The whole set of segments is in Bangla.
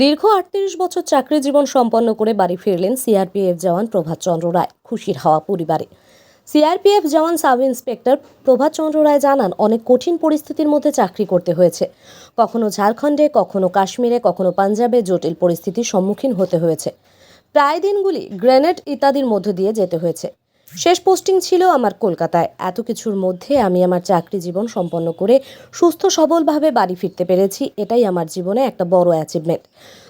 দীর্ঘ আটত্রিশ বছর চাকরি জীবন সম্পন্ন করে বাড়ি ফিরলেন সিআরপিএফ জওয়ান প্রভাত চন্দ্র রায়, খুশির হাওয়া পরিবারে। CRPF jawan sub inspector Prabhat Chandra Roy জানান, অনেক কঠিন পরিস্থিতির মধ্যে চাকরি করতে হয়েছে। কখনো ঝাড়খণ্ডে, কখনো কাশ্মীরে, কখনো পাঞ্জাবে জটিল পরিস্থিতির সম্মুখীন হতে হয়েছে। প্রায় দিনগুলি গ্রেনেড ইত্যাদির মধ্য দিয়ে যেতে হয়েছে। শেষ পোস্টিং ছিল আমার কলকাতায়। এত কিছুর মধ্যে আমি আমার চাকরি জীবন সম্পন্ন করে সুস্থ, সবলভাবে বাড়ি ফিরতে পেরেছি। এটাই আমার জীবনে একটা বড় অ্যাচিভমেন্ট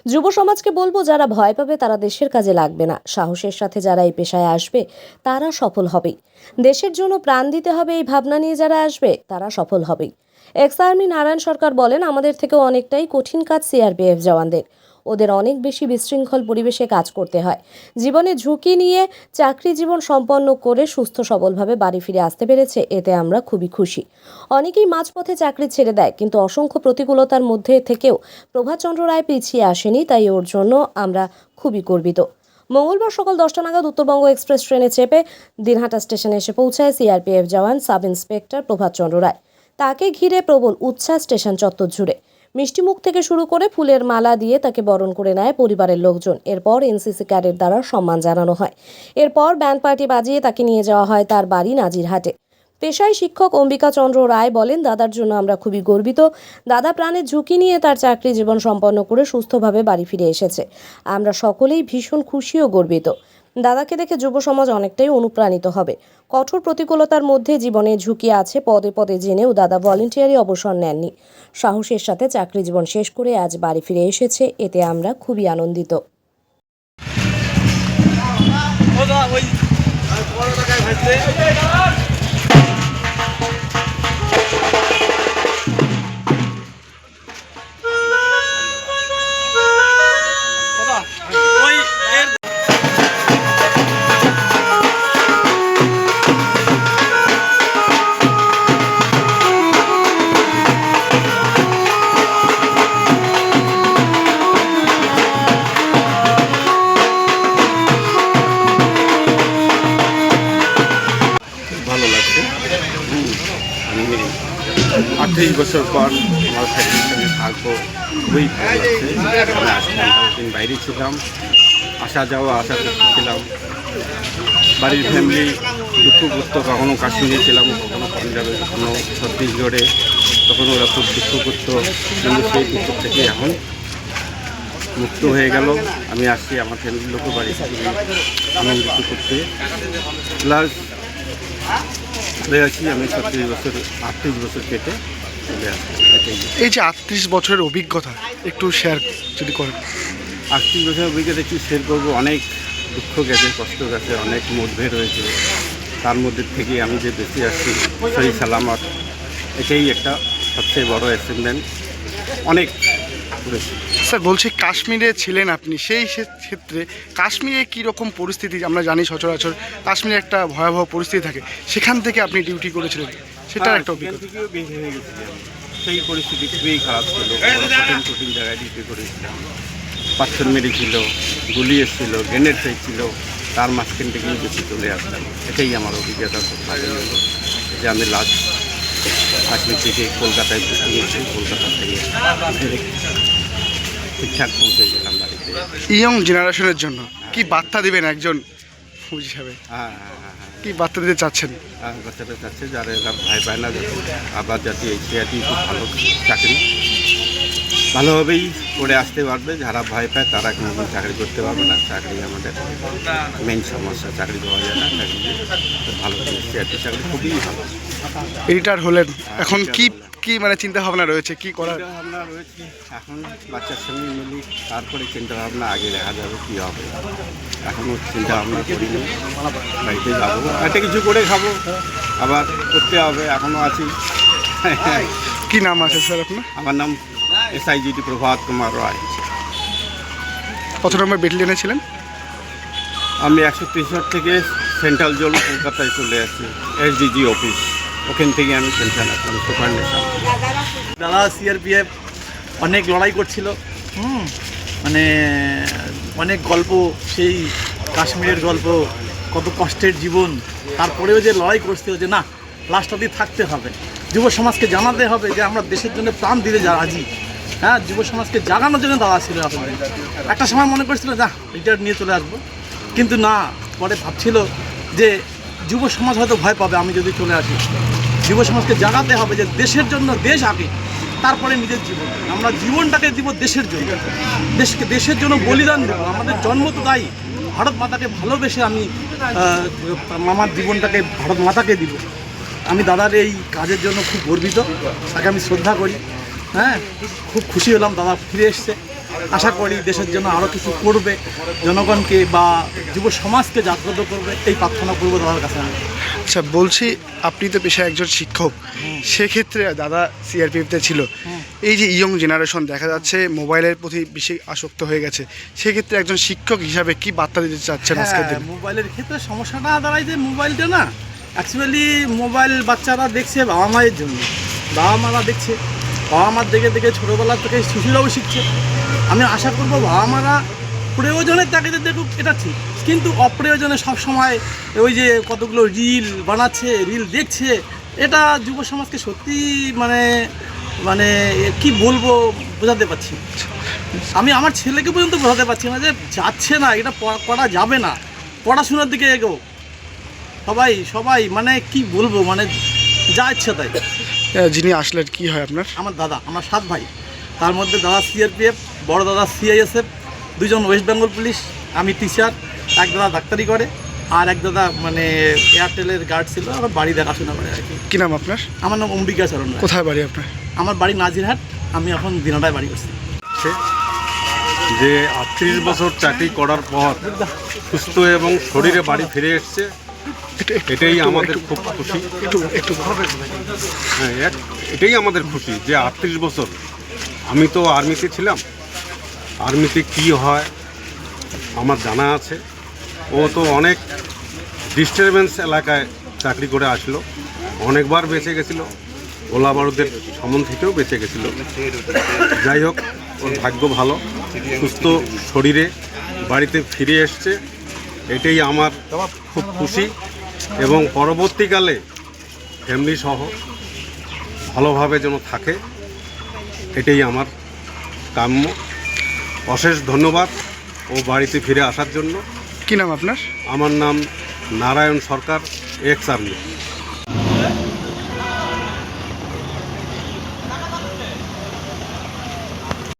যুব সমাজকে বলব, যারা ভয় পাবে তারা দেশের কাজে লাগবে না। সাহসের সাথে যারা এই পেশায় আসবে, তারা সফল হবেই। দেশের জন্য প্রাণ দিতে হবে এই ভাবনা নিয়ে যারা আসবে, তারা সফল হবেই। এক্স আর্মি নারায়ণ সরকার বলেন, আমাদের থেকেও অনেকটাই কঠিন কাজ সিআরপিএফ জওয়ানদের। ওদের অনেক বেশি বিশৃঙ্খল পরিবেশে কাজ করতে হয়। জীবনে ঝুঁকি নিয়ে চাকরি জীবন সম্পন্ন করে সুস্থ সবলভাবে বাড়ি ফিরে আসতে পেরেছে, এতে আমরা খুবই খুশি। অনেকেই মাঝপথে চাকরি ছেড়ে দেয়, কিন্তু অসংখ্য প্রতিকূলতার মধ্যে থেকেও প্রভাতচন্দ্র রায় পিছিয়ে আসেনি, তাই ওর জন্য আমরা খুবই গর্বিত। মঙ্গলবার সকাল দশটা নাগাদ উত্তরবঙ্গ এক্সপ্রেস ট্রেনে চেপে দিনহাটা স্টেশনে এসে পৌঁছায় CRPF jawan sub inspector Prabhatchandra Roy. তাকে ঘিরে প্রবল উচ্ছ্বাস স্টেশন চত্বর জুড়ে। মিষ্টিমুখ থেকে শুরু করে ফুলের মালা দিয়ে তাকে বরণ করে নেয় পরিবারের লোকজন। এরপর এনসিসি ক্যাডেট দ্বারা সম্মান জানানো হয়। এরপর ব্যান্ড পার্টি বাজিয়ে তাকে নিয়ে যাওয়া হয় তার বাড়ি নাজিরহাটে। পেশায় শিক্ষক অম্বিকা চন্দ্র রায় বলেন, দাদার জন্য আমরা খুবই গর্বিত। দাদা প্রাণের ঝুঁকি নিয়ে তার চাকরি জীবন সম্পন্ন করে সুস্থভাবে বাড়ি ফিরে এসেছে। আমরা সকলেই ভীষণ খুশি ও গর্বিত। দাদাকে দেখে যুব সমাজ অনেকটাই অনুপ্রাণিত হবে। কঠোর প্রতিকূলতার মধ্যে জীবনে ঝুঁকি আছে, পদে পদে জেনেও দাদা ভলেন্টিয়ারি অবসর নেননি। সাহসের সাথে চাকরি জীবন শেষ করে আজ বাড়ি ফিরে এসেছে, এতে আমরা খুবই আনন্দিত। আটত্রিশ বছর পর আমার ফ্যামিলির সঙ্গে থাকব, খুবই ভালো আমি বাইরে ছিলাম, আসা যাওয়া, আসা করতেছিলাম বাড়ির ফ্যামিলি দুঃখ করতো কখনো কাশ্মীরে ছিলাম, কখনো পাঞ্জাবে, কখনো ছত্তিশগড়ে, তখন ওরা খুব দুঃখ করতো কিন্তু সেই দুঃখ থেকে এখন মুক্ত হয়ে গেল। আমি আসছি আমার ফ্যামিলির লোকও বাড়ি আনন্দিত করতে। প্লাস চলে আসি আমি ছত্রিশ বছর আটত্রিশ বছর কেটে চলে আসি এটাই। এই যে আটত্রিশ বছরের অভিজ্ঞতা একটু শেয়ার যদি করেন। আটত্রিশ বছর অভিজ্ঞতা কি শেয়ার করব। অনেক দুঃখ গেছে কষ্ট গেছে অনেক মতভেদ হয়েছে। তার মধ্যে থেকে আমি যে বেঁচে আসছি সহি সালামত এটাই একটা সবচেয়ে বড় অ্যাচিভমেন্ট অনেক করেছি। স্যার বলছি কাশ্মীরে ছিলেন আপনি সেই ক্ষেত্রে কাশ্মীরে কী রকম পরিস্থিতি আমরা জানি সচরাচর কাশ্মীরে একটা ভয়াবহ পরিস্থিতি থাকে সেখান থেকে আপনি ডিউটি করেছিলেন সেটার হ্যাঁ, একটা অভিজ্ঞতা। সেই পরিস্থিতি খুবই খারাপ ছিল কঠিন কঠিন জায়গায় ডিউটি করেছিলাম। পাথর মেরেছিল গুলি এসেছিল গ্রেনেড হয়েছিল তার মাঝখান থেকে বেশি চলে আসলাম। এটাই আমার অভিজ্ঞতা খুব ভালো হলো যে আমি লাস্ট কাশ্মীর থেকে কলকাতায় কলকাতা থেকে। ঠিকঠাক পৌঁছে গেলাম বাড়িতে। ইয়ং জেনারেশনের জন্য। কি বার্তা দিবেন একজন হিসাবে? হ্যাঁ হ্যাঁ হ্যাঁ হ্যাঁ। কি বার্তা দিতে চাচ্ছেন? আর বাচ্চাটা চাচ্ছে যারা এরা ভয় পায় না আবার যাতে এই সিআরটি খুব ভালো চাকরি ভালোভাবেই করে আসতে পারবে। যারা ভয় পায় তারা কোনো চাকরি করতে পারবে না। চাকরি আমাদের মেন সমস্যা চাকরি পাওয়া যায় না। চাকরি ভালো চাকরি খুবই ভালো। রিটায়ার হলেন। এখন কি কি মানে চিন্তা ভাবনা রয়েছে? কি করার? ভাবনা রয়েছে। এখন বাচ্চার সঙ্গে মিলি তারপরে চিন্তা ভাবনা আগে দেখা যাবে কী হবে। এখনও চিন্তা ভাবনা করিনি। বাড়িতে যাব। একটা কিছু করে খাব। আবার করতে হবে। এখনও আছি। কি নাম আছে স্যার আপনার? আমার নাম S I SIGT Prabhat Kumar Roy. কত নম্বর ব্যাটালিয়নে ছিলেন? আমি একশো তেষট্টি থেকে সেন্ট্রাল জোন কলকাতায় চলে আসছি এসডিজি অফিস। ওখান থেকে আমি পেনশন আসলাম, সুপার সুপারনেশন দাদা সিআরপিএফ অনেক লড়াই করছিল। হুম মানে অনেক গল্প, সেই কাশ্মীরের গল্প, কত কষ্টের জীবন। তারপরেও যে লড়াই করতে যে, না লাস্ট অবধি থাকতে হবে। যুব সমাজকে জানাতে হবে যে, আমরা দেশের জন্য প্রাণ দিতে যা, রাজি। হ্যাঁ যুব সমাজকে জাগানোর জন্য দাদা ছিল আসলে একটা সময় মনে করছিল যা রিটায়ার নিয়ে চলে আসব। কিন্তু না, পরে ভাবছিল যে, যুব সমাজ হয়তো ভয় পাবে, আমি যদি চলে আসি। যুব সমাজকে জাগাতে হবে যে দেশের জন্য দেশ আগে, তারপরে নিজের জীবন। আমরা জীবনটাকে দিব দেশের জন্য। দেশকে, দেশের জন্য বলিদান দেবো। আমাদের জন্ম তো তাই। ভারত মাতাকে ভালোবেসে আমি আমার জীবনটাকে ভারত মাতাকে দিব। আমি দাদার এই কাজের জন্য খুব গর্বিত। তাকে আমি শ্রদ্ধা করি। হ্যাঁ খুব খুশি হলাম। দাদা ফিরে এসছে। আশা করি দেশের জন্য আরও কিছু করবে। জনগণকে বা যুব সমাজকে জাগ্রত করবে। এই প্রার্থনা করব দাদার কাছে আমি। আচ্ছা বলছি আপনি তো পেশায় একজন শিক্ষক। সেক্ষেত্রে দাদা সিআরপিএফতে ছিল। এই যে ইয়ং জেনারেশন দেখা যাচ্ছে মোবাইলের প্রতি বেশি আসক্ত হয়ে গেছে। সেক্ষেত্রে একজন শিক্ষক হিসাবে কি বার্তা দিতে চাচ্ছেন আজকের দিনে? হ্যাঁ, মোবাইলের ক্ষেত্রে সমস্যাটা দাঁড়ায় যে মোবাইলটা না অ্যাকচুয়ালি মোবাইল বাচ্চারা দেখছে বাবা মায়ের জন্য। বাবা মারা দেখছে বাবা মার দেখে দেখে ছোটোবেলা থেকে শিশুরাও শিখছে। আমি আশা করব বাবা মারা প্রয়োজনের তাগিদে দেখুক এটা ঠিক। কিন্তু অপ্রয়োজনে সব সময় ওই যে কতগুলো রিল বানাচ্ছে রিল দেখছে এটা যুব সমাজকে সত্যি মানে মানে কি বলব বোঝাতে পারছি আমি আমার ছেলেকে পর্যন্ত বোঝাতে পারছি না যে যাচ্ছে না এটা পড়া- করা যাবে না। পড়াশোনার দিকে এগো সবাই সবাই মানে কি বলব মানে যা ইচ্ছে তাই। যিনি আসলেন কি হয় আপনার? আমার দাদা আমার সাত ভাই। তার মধ্যে দাদা সিআরপিএফ বড় দাদা সিআইএসএফ দুজন ওয়েস্ট বেঙ্গল পুলিশ আমি টিচার এক দাদা ডাক্তারি করে আর এক দাদা মানে এয়ারটেলের গার্ড ছিল আমার বাড়ি দেখাশোনা করে আর কি। কি নাম আপনার? আমার নাম অম্বিকা চরণ রায়। কোথায় বাড়ি আপনার? আমার বাড়ি নাজিরহাট আমি এখন দিনাটায় বাড়ি করছি। হচ্ছে যে আটত্রিশ বছর চাকরি করার পর সুস্থ এবং শরীরে বাড়ি ফিরে এসছে এটাই আমাদের খুব খুশি। একটু একটু। হ্যাঁ এক- এটাই আমাদের খুশি যে আটত্রিশ বছর। আমি তো আর্মিতে ছিলাম আর্মিতে কি হয়, আমার জানা আছে। ও তো অনেক ডিস্টারবেন্স এলাকায় চাকরি করে আসলো, অনেকবার বেঁচে গেছিল, ওলা বারুদের সমন থেকেও বেঁচে গেছিল। যাই হোক, ওর ভাগ্য ভালো, সুস্থ শরীরে বাড়িতে ফিরে এসছে, এটাই আমার খুব খুশি এবং পরবর্তীকালে ফ্যামিলি সহ ভালোভাবে যেন থাকে, এটাই আমার কাম্য। অশেষ ধন্যবাদ ও বাড়িতে ফিরে আসার জন্য। কী নাম আপনার? আমার নাম নারায়ণ সরকার এক্স আর্মি